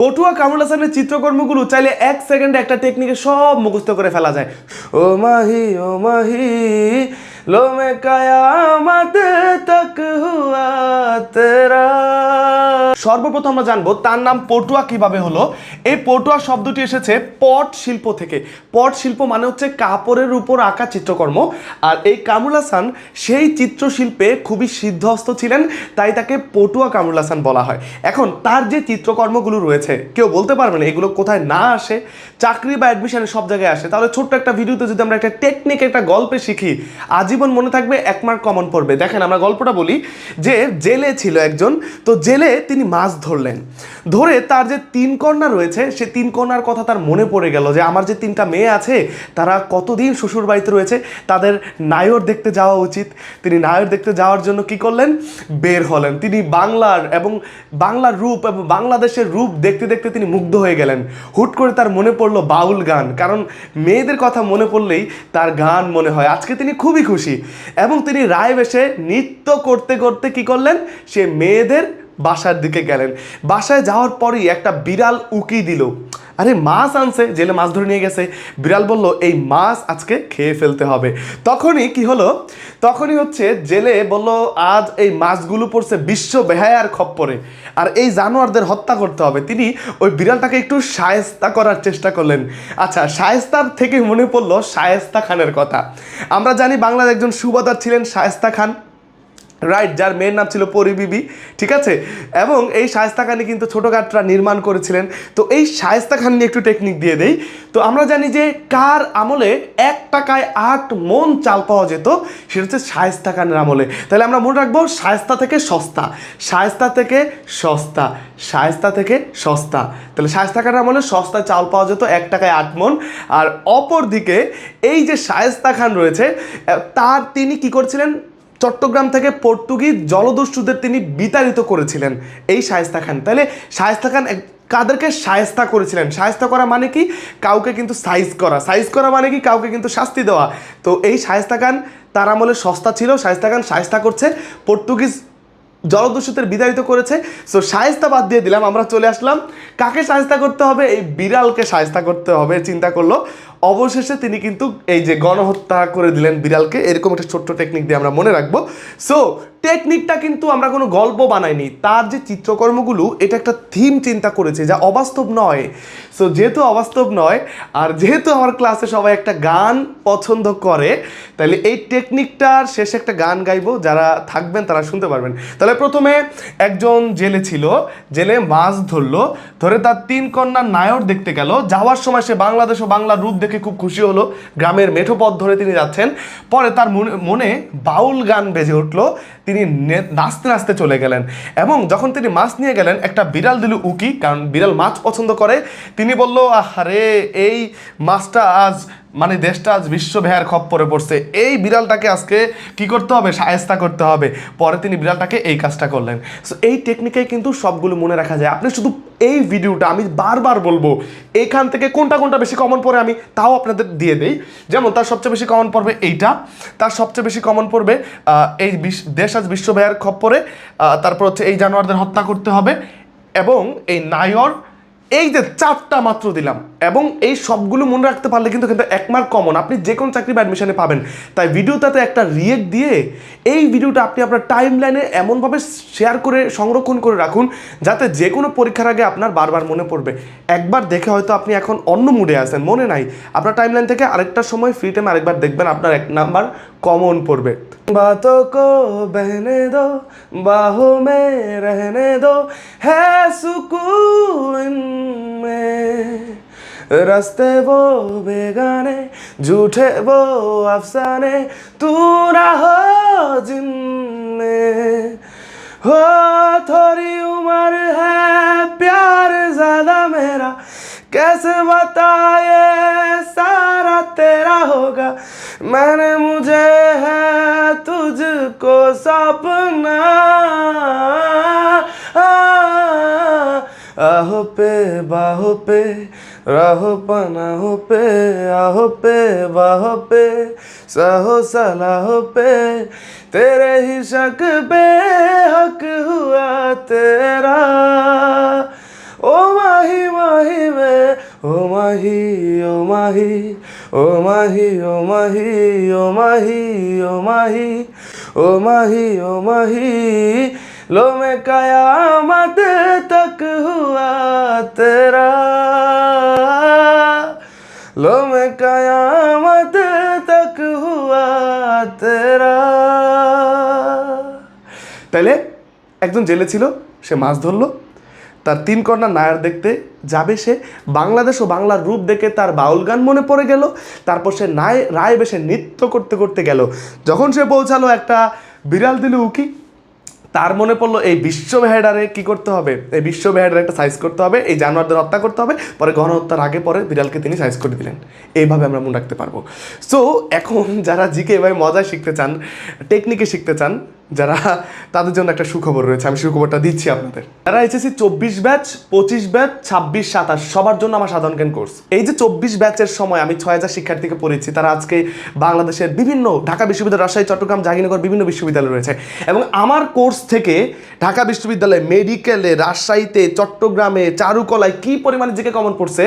পটুয়া কামরুল হাসানের চিত্রকর্মগুলো চাইলে এক সেকেন্ডে একটা টেকনিকে সব মুখস্থ করে ফেলা যায়। ও মাহি ও মাহি লো মে কায়ামত তক হুয়া তেরা সর্বপ্রথম আমরা জানব তার নাম পটুয়া কীভাবে হলো। এই পটুয়া শব্দটি এসেছে পট শিল্প থেকে। পট শিল্প মানে হচ্ছে কাপড়ের উপর আঁকা চিত্রকর্ম। আর এই কামরুল হাসান সেই চিত্রশিল্পে খুবই সিদ্ধহস্ত ছিলেন, তাই তাকে পটুয়া কামরুল হাসান বলা হয়। এখন তার যে চিত্রকর্মগুলো রয়েছে, কেউ বলতে পারবে না এগুলো কোথায় না আসে। চাকরি বা অ্যাডমিশনে সব জায়গায় আসে। তাহলে ছোট্ট একটা ভিডিওতে যদি আমরা একটা টেকনিক একটা গল্পে শিখি, আজীবন মনে থাকবে, এক মার্ক কমন পড়বে। দেখেন, আমরা গল্পটা বলি যে জেলে ছিল একজন, তো জেলে তিনি মাছ ধরলেন। ধরে তার যে তিন কন্যা রয়েছে, সে তিন কন্যার কথা তার মনে পড়ে গেল যে আমার যে তিনটা মেয়ে আছে, তারা কতদিন শ্বশুর বাড়িতে রয়েছে, তাদের নায়র দেখতে যাওয়া উচিত। তিনি নায়র দেখতে যাওয়ার জন্য কি করলেন? বের হলেন। তিনি বাংলার এবং বাংলার রূপ এবং বাংলাদেশের রূপ দেখতে দেখতে তিনি মুগ্ধ হয়ে গেলেন। হুট করে তার মনে পড়ল বাউল গান। কারণ মেয়েদের কথা মনে পড়লেই তার গান মনে হয়। আজকে তিনি খুবই খুশি। এবং তিনি রায় বেশে নৃত্য করতে করতে কি করলেন? সে মেয়েদের বাসার দিকে গেলেন। বাসায় যাওয়ার পরেই একটা বিড়াল উকি দিল। আরে, মাছ আনছে, জেলে মাছ ধরে নিয়ে গেছে। বিড়াল বলল, এই মাছ আজকে খেয়ে ফেলতে হবে। তখনই কি হলো? তখনই হচ্ছে জেলে বলল, আজ এই মাছগুলো পড়ছে বিশ্ব বেহায়ার খপ্পরে। আর এই জানোয়ারদের হত্যা করতে হবে। তিনি ওই বিড়ালটাকে একটু সায়স্তা করার চেষ্টা করলেন। আচ্ছা সায়স্তার থেকে মনে পড়ল শায়েস্তা খানের কথা। আমরা জানি বাংলার একজন সুবাদার ছিলেন শায়েস্তা খান। রাইট যার মেয়ের নাম ছিল পরি বিবি, ঠিক আছে? এবং এই শায়েস্তা খানি কিন্তু ছোটো ছোটোখাটরা নির্মাণ করেছিলেন। তো এই শায়েস্তা খান নিয়ে একটু টেকনিক দিয়ে দেই। তো আমরা জানি যে কার আমলে এক টাকায় আট মন চাল পাওয়া যেত, সেটা হচ্ছে শায়েস্তা খানের আমলে। তাহলে আমরা মনে রাখব শায়েস্তা থেকে সস্তা, শায়েস্তা থেকে সস্তা, শায়েস্তা থেকে সস্তা। তাহলে শায়েস্তা খানের আমলে সস্তায় চাল পাওয়া যেত এক টাকায় আট মন। আর অপর দিকে এই যে শায়েস্তা খান রয়েছে তার তিনি কি করছিলেন? চট্টগ্রাম থেকে পর্তুগিজ জলদস্যুদের তিনি বিতাড়িত করেছিলেন। এই শায়েস্তা খান। তাহলে শায়েস্তা খান কাদেরকে শায়েস্তা করেছিলেন? শায়েস্তা করা মানে কি? কাউকে কিন্তু সাইজ করা। সাইজ করা মানে কি? কাউকে কিন্তু শাস্তি দেওয়া। তো এই শায়েস্তা খান, তার আমলে সস্তা ছিল। শায়েস্তা খান শায়েস্তা করছে। পর্তুগিজ জলদস্যুদের বিতাড়িত করেছে। সো সায়স্তা বাদ দিয়ে দিলাম। আমরা চলে আসলাম। কাকে সায়স্তা করতে হবে? এই বিড়ালকে সায়স্তা করতে হবে। চিন্তা করল। অবশেষে তিনি কিন্তু এই যে গণহত্যা করে দিলেন বিড়ালকে, এরকম একটা ছোট্ট টেকনিক দিয়ে আমরা মনে রাখব। সো টেকনিকটা কিন্তু আমরা কোনো গল্প বানাইনি। তার যে চিত্রকর্মগুলো, এটা একটা থিম চিন্তা করেছে, যা অবাস্তব নয়। সো যেহেতু অবাস্তব নয়, আর যেহেতু আমার ক্লাসে সবাই একটা গান পছন্দ করে, তাহলে এই টেকনিকটার শেষে একটা গান গাইবো। যারা থাকবেন, তারা শুনতে পারবেন। তাহলে প্রথমে একজন জেলে ছিল, জেলে মাছ ধরলো। ধরে তার তিন কন্যার নায়র দেখতে গেল। যাওয়ার সময় সে বাংলাদেশ ও বাংলার রূপ দেখে খুব খুশি হলো। গ্রামের মেঠো পথ ধরে তিনি যাচ্ছেন। পরে তার মনে- বাউল গান বেজে উঠল। তিনি নাচতে নাচতে চলে গেলেন এবং যখন তিনি মাছ নিয়ে গেলেন, একটা বিড়াল দিল উকি, কারণ বিড়াল মাছ পছন্দ করে। তিনি বলল, আহারে, এই মাছটা আজ মানে দেশটা আজ বিশ্ব ভেয়ার খপ্পরে পড়ছে। এই বিড়ালটাকে আজকে কি করতে হবে? সায়স্তা করতে হবে। পরে তিনি বিড়ালটাকে এই কাজটা করলেন। সো এই টেকনিকে কিন্তু সবগুলো মনে রাখা যায়। আপনি শুধু এই ভিডিওটা আমি বারবার বলব, এখান থেকে কোনটা কোনটা বেশি কমন পড়ে আমি তাও আপনাদের দিয়ে দেই। যেমন, তার সবচেয়ে বেশি কমন পড়বে এইটা। তার সবচেয়ে বেশি কমন পড়বে এই দেশ আজ বিশ্ব ভেয়ার খপ্পরে তারপর হচ্ছে এই জানোয়ারদের হত্যা করতে হবে এবং এই নায়র এই যে চারটা মাত্র দিলাম, এবং এই সবগুলো মনে রাখতে পারলে কিন্তু কিন্তু এক মার্ক কমন আপনি যে কোনো চাকরি বা অ্যাডমিশনে পাবেন। তাই ভিডিওটাতে একটা রিয়েক্ট দিয়ে এই ভিডিওটা আপনি আপনার টাইম লাইনে এমনভাবে শেয়ার করে, সংরক্ষণ করে রাখুন, যাতে যে কোনো পরীক্ষার আগে আপনার বারবার মনে পড়বে। একবার দেখে হয়তো আপনি এখন অন্য মুডে আছেন, মনে নাই। আপনার টাইম লাইন থেকে আরেকটা সময় ফ্রি টাইম আরেকবার দেখবেন, আপনার এক নাম্বার কমন পড়বে बातों को बहने दो बाहों में रहने दो है सुकून में रास्ते वो बेगाने झूठे वो अफसाने तू ना हो जिनमें हो थोड़ी उम्र है प्यार ज्यादा मेरा कैसे बताए सारा तेरा होगा मैंने मुझे है तुझको सपना आहो पे बाहो पे रहो पनाहो पे आहो पे बाहो पे सहो सलाहो पे तेरे ही शक पे हक हुआ तेरा ओ माही माही में ओ माही ओ माही ও মাহি ও মাহি ও মাহি ও মাহি ও মাহি ও মাহি लो मैं कयामत तक हुआ तेरा लो मैं कयामत तक हुआ तेरा তাইলে একজন জেলে ছিল সে মাছ ধরলো তার তিন কন্যা নায়ার দেখতে যাবে সে। বাংলাদেশ ও বাংলার রূপ দেখে তার বাউল গান মনে পড়ে গেল। তারপর সে নায়, রায় বেশে নৃত্য করতে করতে গেল। যখন সে পৌঁছালো একটা বিড়াল দিল উকি, তার মনে পড়ল, এই বিশ্ব ভেড়ারে কি করতে হবে? এই বিশ্ব ভেড়ারে একটা সাইজ করতে হবে, এই জানোয়ারদের হত্যা করতে হবে। পরে গণহত্যার আগে পরে বিড়ালকে তিনি সাইজ করে দিলেন। এইভাবে আমরা মনে রাখতে পারব। সো এখন যারা জিকে এভাবে মজায় শিখতে চান টেকনিকে শিখতে চান যারা তাদের জন্য একটা সুখবর রয়েছে, আমি সুখবরটা দিচ্ছি আপনাদের। যারা এসেছি চব্বিশ ব্যাচ, পঁচিশ ব্যাচ, ছাব্বিশ, সাতাশ, সবার জন্য আমার সাধারণ জ্ঞান কোর্স। এই যে চব্বিশ ব্যাচের সময় আমি ছয় হাজার শিক্ষার্থীকে পড়েছি তারা আজকে বাংলাদেশের বিভিন্ন, ঢাকা বিশ্ববিদ্যালয়, রাজশাহী, চট্টগ্রাম, জাহাঙ্গীরনগর, বিভিন্ন বিশ্ববিদ্যালয় রয়েছে। এবং আমার কোর্স থেকে ঢাকা বিশ্ববিদ্যালয়, মেডিকেলে, রাজশাহীতে, চট্টগ্রামে, চারুকলায় কি পরিমাণে জিকে কমন পড়ছে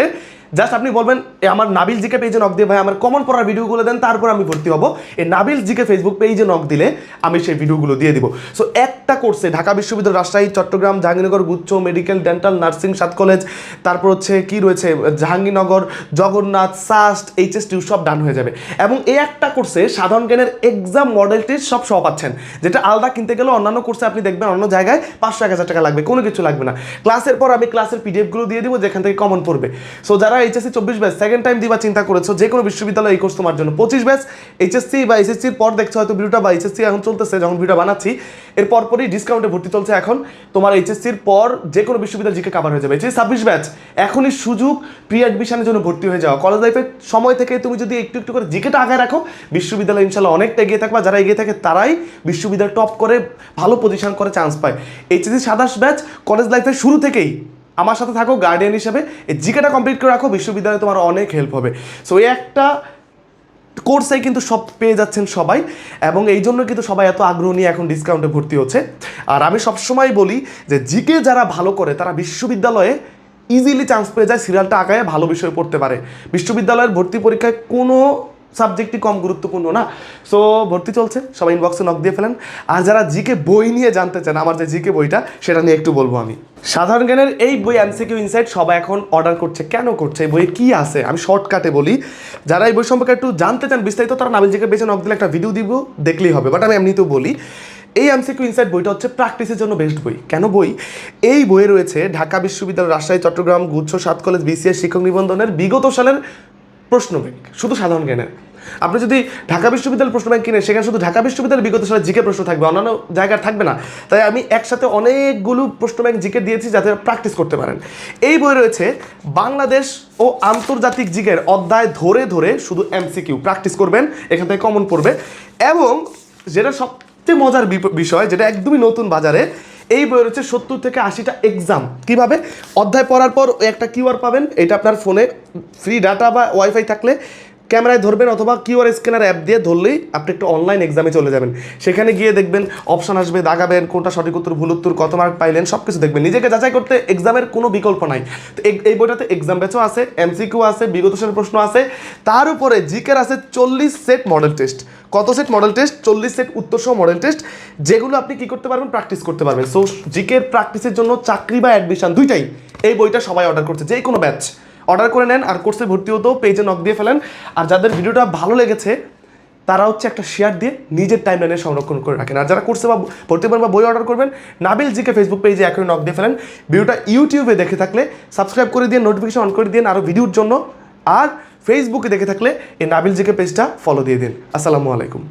জাস্ট আপনি বলবেন আমার নাবিল জিকে পেজে নক দিয়ে ভাই, আমার কমন পড়ার ভিডিওগুলো দেন, তারপর আমি ভর্তি হব। এই নাবিল জিকে ফেসবুক পেজে নক দিলে আমি সেই ভিডিওগুলো দিয়ে দিব। সো একটা কোর্সে ঢাকা বিশ্ববিদ্যালয়, রাজশাহী, চট্টগ্রাম, জাহাঙ্গীরনগর, গুচ্ছ মেডিকেল ডেন্টাল নার্সিং সাত কলেজ তারপর হচ্ছে কি রয়েছে, জাহাঙ্গীরনগর, জগন্নাথ সাস্ট এইচএসটিউ সব ডান হয়ে যাবে। এবং এই একটা কোর্সে সাধারণ জ্ঞানের এক্সাম মডেলটি সব সহ পাচ্ছেন, যেটা আলাদা কিনতে গেলে অন্যান্য কোর্সে আপনি দেখবেন অন্য জায়গায় পাঁচশো এক হাজার টাকা লাগবে, কোনো কিছু লাগবে না। ক্লাসের পর আমি ক্লাসের পিডিএফগুলো দিয়ে দিব, যেখান থেকে কমন পড়বে। সো যারা এইচএসসি চব্বিশ ব্যাচ সেকেন্ড টাইম দিবা চিন্তা করেছ, যে কোনো বিশ্ববিদ্যালয়ে এই কোর্স তোমার জন্য। পঁচিশ ব্যাচ, এইচএসসি বা এসএসসির পর দেখছ হয়তো ভিডিওটা বা এইচএসসি এখন চলতেছে, যখন ভিডিও বানাচ্ছি, এর পরপরই ডিসকাউন্টে ভর্তি চলছে এখন। তোমার এইচএসসির পর যে কোনো বিশ্ববিদ্যালয় জিকে কাভার হয়ে যাবে। এইচএসসি ছাব্বিশ ব্যাচ, এখনই সুযোগ প্রি অ্যাডমিশনের জন্য ভর্তি হয়ে যাওয়া কলেজ লাইফের সময় থেকে তুমি যদি একটু একটু করে জিকেটা আগে রাখো, বিশ্ববিদ্যালয় ইনশাল্লাহ অনেকটা এগিয়ে থাকবা। যারা এগিয়ে থাকে, তারাই বিশ্ববিদ্যালয় টপ করে ভালো পজিশন করে চান্স পায়। এইচএসসি সাতাশ ব্যাচ কলেজ লাইফের শুরু থেকেই আমার সাথে থাকো গার্ডিয়ান হিসেবে। এই জিকেটা কমপ্লিট করে রাখো, বিশ্ববিদ্যালয়ে তোমার অনেক হেল্প হবে। সো এই একটা কোর্সে কিন্তু সব পেয়ে যাচ্ছেন সবাই, এবং এই জন্য কিন্তু সবাই এত আগ্রহ নিয়ে এখন ডিসকাউন্টে ভর্তি হচ্ছে। আর আমি সবসময় বলি যে, জিকে যারা ভালো করে, তারা বিশ্ববিদ্যালয়ে ইজিলি চান্স পেয়ে যায় সিরিয়ালটা আগায় ভালো বিষয়ে পড়তে পারে। বিশ্ববিদ্যালয়ের ভর্তি পরীক্ষায় কোনো সাবজেক্টই কম গুরুত্বপূর্ণ না। সো ভর্তি চলছে, সবাই ইনবক্সে নক দিয়ে ফেলেন। আর যারা জিকে বই নিয়ে জানতে চান, আমার যে জিকে বইটা, সেটা নিয়ে একটু বলব আমি। সাধারণ জ্ঞানের এই বই এমসিকিউ ইনসাইট সবাই এখন অর্ডার করছে। কেন করছে? এই বইয়ে কী আছে? আমি শর্টকাটে বলি। যারা এই বই সম্পর্কে একটু জানতে চান, বিস্তারিত, তারা নাবিল জিকে বেছে নক দিলে একটা ভিডিও দিব, দেখলেই হবে। বাট আমি এমনিতেও বলি, এই এমসিকিউ ইনসাইট বইটা হচ্ছে প্র্যাকটিসের জন্য বেস্ট বই। কেন বই? এই বইয়ে রয়েছে ঢাকা বিশ্ববিদ্যালয় রাজশাহী, চট্টগ্রাম, গুচ্ছ, সাত কলেজ বিসিএস শিক্ষক নিবন্ধনের বিগত সালের প্রশ্ন ব্যাংক শুধু সাধারণ জ্ঞানের। আপনি যদি ঢাকা বিশ্ববিদ্যালয় প্রশ্ন ব্যাংক কিনে সেখানে শুধু ঢাকা বিশ্ববিদ্যালয়ের বিগত সালে জিকে প্রশ্ন থাকবে, অন্যান্য জায়গার থাকবে না। তাই আমি একসাথে অনেকগুলো প্রশ্ন ব্যাংক জিকে দিয়েছি যাতে প্র্যাকটিস করতে পারেন। এই বই রয়েছে বাংলাদেশ ও আন্তর্জাতিক জিকের অধ্যায় ধরে ধরে শুধু এমসিকিউ। প্র্যাকটিস করবেন, এখান থেকে কমন পড়বে। এবং যেটা সবচেয়ে মজার বিষয়, যেটা একদমই নতুন বাজারে এই বই রয়েছে সত্তর থেকে আশিটা এক্সাম কীভাবে? অধ্যায় পড়ার পর একটা কিউআর পাবেন, এটা আপনার ফোনে ফ্রি ডাটা বা ওয়াইফাই থাকলে। ক্যামেরায় ধরবেন অথবা কিউআর স্ক্যানার অ্যাপ দিয়ে ধরলেই আপনি একটা অনলাইন এক্সামে চলে যাবেন। সেখানে গিয়ে দেখবেন অপশান আসবে, দাগাবেন, কোনটা সঠিক উত্তর, ভুল উত্তর, কত মার্ক পাইলেন সব কিছু দেখবেন। নিজেকে যাচাই করতে এক্সামের কোনো বিকল্প নাই। তো এই- বইটাতে এক্সাম ব্যাচও আছে এমসিকিউ আছে, বিগত সালের প্রশ্ন আছে। তার উপরে জিকের আছে চল্লিশ সেট মডেল টেস্ট কত সেট মডেল টেস্ট চল্লিশ সেট উত্তর সহ মডেল টেস্ট যেগুলো আপনি কি করতে পারবেন? প্র্যাকটিস করতে পারবেন। সো জিকের প্র্যাকটিসের জন্য চাকরি বা অ্যাডমিশন দুইটাই এই বইটা সবাই অর্ডার করছে যে কোনো ব্যাচ অর্ডার করে নেন আর কোর্সে ভর্তি হতেও পেজে নক দিয়ে ফেলেন। আর যাদের ভিডিওটা ভালো লেগেছে, তারা হচ্ছে একটা শেয়ার দিয়ে নিজের টাইমলাইনে সংরক্ষণ করে রাখেন। আর যারা কোর্সে বা ভর্তি বা বই অর্ডার করবেন, নাবিল জিকে ফেসবুক পেজে এখনই নক দিয়ে ফেলেন। ভিডিওটা ইউটিউবে দেখে থাকলে সাবস্ক্রাইব করে দিয়ে নোটিফিকেশন অন করে দিন আরও ভিডিওর জন্য। আর ফেসবুকে দেখে থাকলে এই নাবিল জিকে পেজটা ফলো দিয়ে দিন। আসসালামু আলাইকুম।